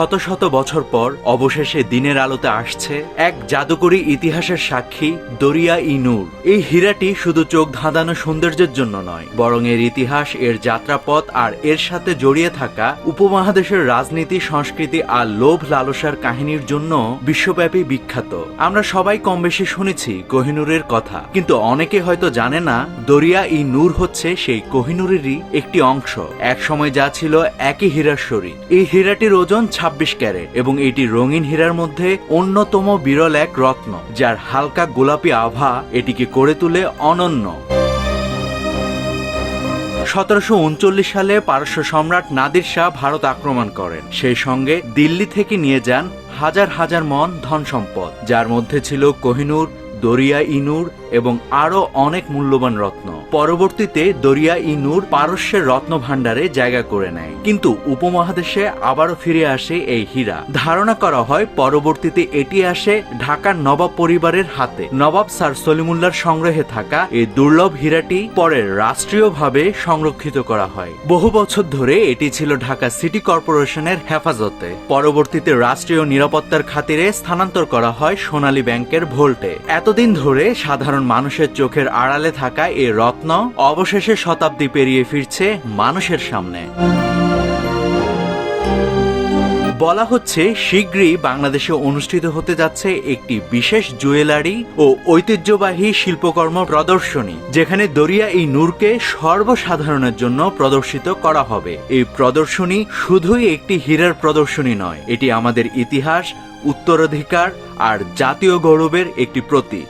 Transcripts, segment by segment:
শত শত বছর পর অবশেষে দিনের আলোতে আসছে এক জাদুকরী ইতিহাসের সাক্ষী দরিয়া ই নূর। এই হীরাটি শুধু চোখ ধাঁধানো সৌন্দর্যের জন্য নয়, বরং এর ইতিহাস, এর যাত্রাপথ আর এর সাথে জড়িয়ে থাকা উপমহাদেশের রাজনীতি, সংস্কৃতি আর লোভ লালসার কাহিনীর জন্য বিশ্বব্যাপী বিখ্যাত। আমরা সবাই কম বেশি শুনেছি কোহিনুরের কথা, কিন্তু অনেকে হয়তো জানে না, দরিয়া ই নূর হচ্ছে সেই কোহিনুরেরই একটি অংশ। এক সময় যা ছিল একই হীরার শরীর। এই হীরাটির ওজন ২৬ ক্যারেট এবং এটি রঙিন হীরার মধ্যে অন্যতম বিরল এক রত্ন, যার হালকা গোলাপি আভা এটিকে করে তুলে অনন্য। সতেরোশো উনচল্লিশ সালে পারস্য সম্রাট নাদির শাহ ভারত আক্রমণ করেন। সেই সঙ্গে দিল্লি থেকে নিয়ে যান হাজার হাজার মন ধন সম্পদ যার মধ্যে ছিল কোহিনুর, দরিয়া ইনুর এবং আরও অনেক মূল্যবান রত্ন। পরবর্তীতে দরিয়া ই ইনুর পারস্যের রত্ন ভাণ্ডারে জায়গা করে নেয়। কিন্তু উপমহাদেশে আবারও ফিরে আসে এই হীরা। ধারণা করা হয় পরবর্তীতে এটি আসে ঢাকার নবাব পরিবারের হাতে। নবাব স্যার সলিমুল্লার সংগ্রহে থাকা এই দুর্লভ হীরাটি পরে রাষ্ট্রীয়ভাবে সংরক্ষিত করা হয়। বহু বছর ধরে এটি ছিল ঢাকা সিটি কর্পোরেশনের হেফাজতে। পরবর্তীতে রাষ্ট্রীয় নিরাপত্তার খাতিরে স্থানান্তর করা হয় সোনালী ব্যাংকের ভোল্টে। এতদিন ধরে সাধারণ মানুষের চোখের আড়ালে থাকা এই রত্ন অবশেষে শতাব্দী পেরিয়ে ফিরছে মানুষের সামনে। বলা হচ্ছে, শীঘ্রই বাংলাদেশে অনুষ্ঠিত হতে যাচ্ছে একটি বিশেষ জুয়েলারি ও ঐতিহ্যবাহী শিল্পকর্ম প্রদর্শনী, যেখানে দরিয়া এই নূরকে সর্বসাধারণের জন্য প্রদর্শিত করা হবে। এই প্রদর্শনী শুধুই একটি হীরার প্রদর্শনী নয়, এটি আমাদের ইতিহাস, উত্তরাধিকার আর জাতীয় গৌরবের একটি প্রতীক।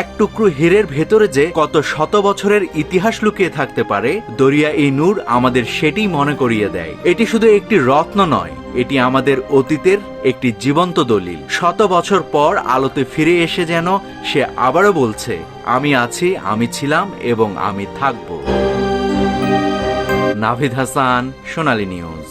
এক টুকরো হীরের ভেতরে যে কত শত বছরের ইতিহাস লুকিয়ে থাকতে পারে, দরিয়া এই নূর আমাদের সেটি মনে করিয়ে দেয়। এটি শুধু একটি রত্ন নয়, এটি আমাদের অতীতের একটি জীবন্ত দলিল। শত বছর পর আলোতে ফিরে এসে যেন সে আবারও বলছে, আমি আছি, আমি ছিলাম এবং আমি থাকব। নাভিদ হাসান, সোনালী নিউজ।